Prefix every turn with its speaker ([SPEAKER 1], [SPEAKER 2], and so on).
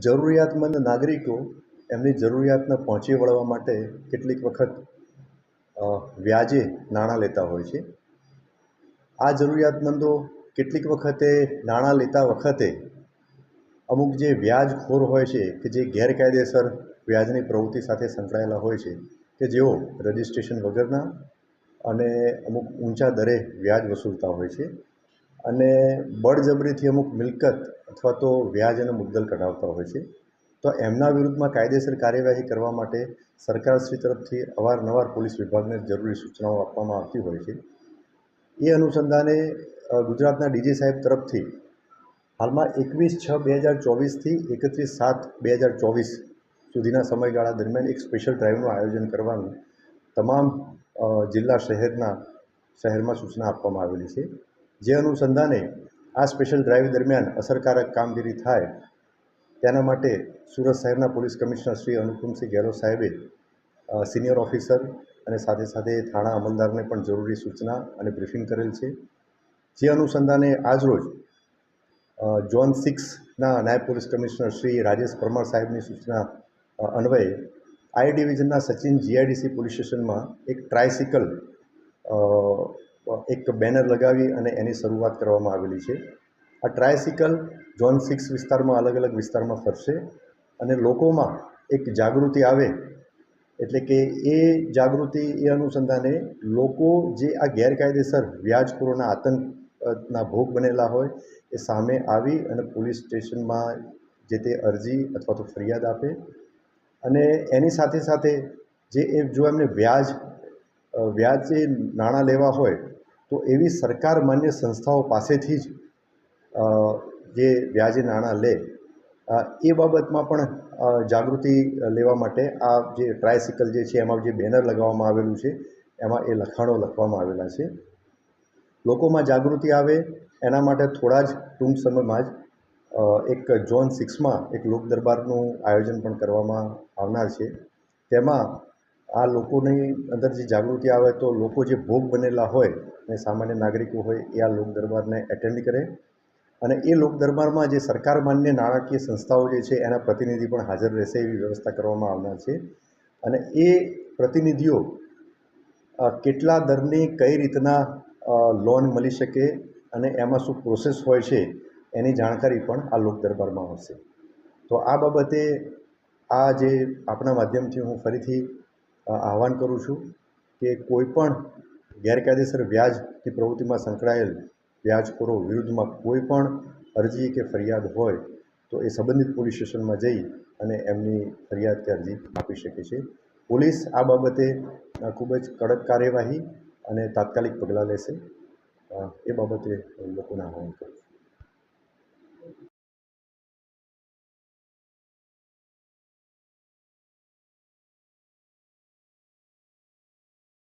[SPEAKER 1] જરૂરિયાતમંદ નાગરિકો એમની જરૂરિયાતને પહોંચી વળવા માટે કેટલીક વખત વ્યાજે નાણાં લેતા હોય છે. આ જરૂરિયાતમંદો કેટલીક વખતે નાણાં લેતા વખતે અમુક જે વ્યાજખોર હોય છે કે જે ગેરકાયદેસર વ્યાજની પ્રવૃત્તિ સાથે સંકળાયેલા હોય છે કે જેઓ રજિસ્ટ્રેશન વગરના અને અમુક ઊંચા દરે વ્યાજ વસૂલતા હોય છે. અને બળજબરીથી અમુક મિલકત અથવા તો વ્યાજ અને મુદ્દલ કઢાવતા હોય છે. તો એમના વિરુદ્ધમાં કાયદેસર કાર્યવાહી કરવા માટે સરકારશ્રી તરફથી અવારનવાર પોલીસ વિભાગને જરૂરી સૂચનાઓ આપવામાં આવતી હોય છે. એ અનુસંધાને ગુજરાતના ડીજી સાહેબ તરફથી હાલમાં એકવીસ છ બે હજાર ચોવીસથી એકત્રીસ સાત બે હજાર ચોવીસ સુધીના સમયગાળા દરમિયાન એક સ્પેશિયલ ડ્રાઈવનું આયોજન કરવાનું તમામ જિલ્લા શહેરના, શહેરમાં સૂચના આપવામાં આવેલી છે. જે અનુસંધાને આ સ્પેશિયલ ડ્રાઇવ દરમિયાન અસરકારક કામગીરી થાય તેના માટે સુરત શહેરના પોલીસ કમિશનર શ્રી અનુપમસિંહ ગેહલોત સાહેબે સિનિયર ઓફિસર અને સાથે સાથે થાણા અમલદારને પણ જરૂરી સૂચના અને બ્રિફિંગ કરેલ છે. જે અનુસંધાને આજરોજ ઝોન સિક્સના નાયબ પોલીસ કમિશનર શ્રી રાજેશ પરમાર સાહેબની સૂચના અન્વયે આઈ ડિવિઝનના સચિન જીઆઈડીસી પોલીસ સ્ટેશનમાં એક ટ્રાયસિકલ એક બેનર લગાવી અને એની શરૂઆત કરવામાં આવેલી છે. આ ટ્રાયસિકલ ઝોન સિક્સ વિસ્તારમાં અલગ અલગ વિસ્તારમાં ફરશે અને લોકોમાં એક જાગૃતિ આવે એટલે કે એ જાગૃતિ એ અનુસંધાને લોકો જે આ ગેરકાયદેસર વ્યાજખોરોના આતંકના ભોગ બનેલા હોય એ સામે આવી અને પોલીસ સ્ટેશનમાં જે તે અરજી અથવા તો ફરિયાદ આપે અને એની સાથે સાથે જે એ જો એમને વ્યાજ વ્યાજે નાણાં લેવા હોય તો એવી સરકાર માન્ય સંસ્થાઓ પાસેથી જ જે વ્યાજે નાણાં લે એ બાબતમાં પણ જાગૃતિ લેવા માટે આ જે ટ્રાયસિકલ જે છે, એમાં જે બેનર લગાવવામાં આવેલું છે, એમાં એ લખાણો લખવામાં આવેલા છે. લોકોમાં જાગૃતિ આવે, એના માટે થોડા જ ટૂંક સમયમાં જ એક ઝોન સિક્સમાં એક લોક દરબારનું આયોજન પણ કરવામાં આવનાર છે. તેમાં આ લોકોની અંદર જે જાગૃતિ આવે તો લોકો જે ભોગ બનેલા હોય અને સામાન્ય નાગરિકો હોય એ આ લોક દરબારને એટેન્ડ કરે. અને એ લોક દરબારમાં જે સરકાર માન્ય નાણાકીય સંસ્થાઓ જે છે એના પ્રતિનિધિ પણ હાજર રહેશે એવી વ્યવસ્થા કરવામાં આવનાર છે. અને એ પ્રતિનિધિઓ કેટલા દરની કઈ રીતના લોન મળી શકે અને એમાં શું પ્રોસેસ હોય છે એની જાણકારી પણ આ લોક દરબારમાં આવશે. તો આ બાબતે આ જે આપણા માધ્યમથી હું ફરીથી આહવાન કરું છું કે કોઈપણ ગેરકાયદેસર વ્યાજની પ્રવૃત્તિમાં સંકળાયેલ વ્યાજખોરો વિરુદ્ધમાં કોઈપણ અરજી કે ફરિયાદ હોય તો એ સંબંધિત પોલીસ સ્ટેશનમાં જઈ અને એમની ફરિયાદ કે અરજી આપી શકે છે. પોલીસ આ બાબતે ખૂબ જ કડક કાર્યવાહી અને તાત્કાલિક પગલાં લેશે. એ બાબતે લોકોને આહવાન કરું છું.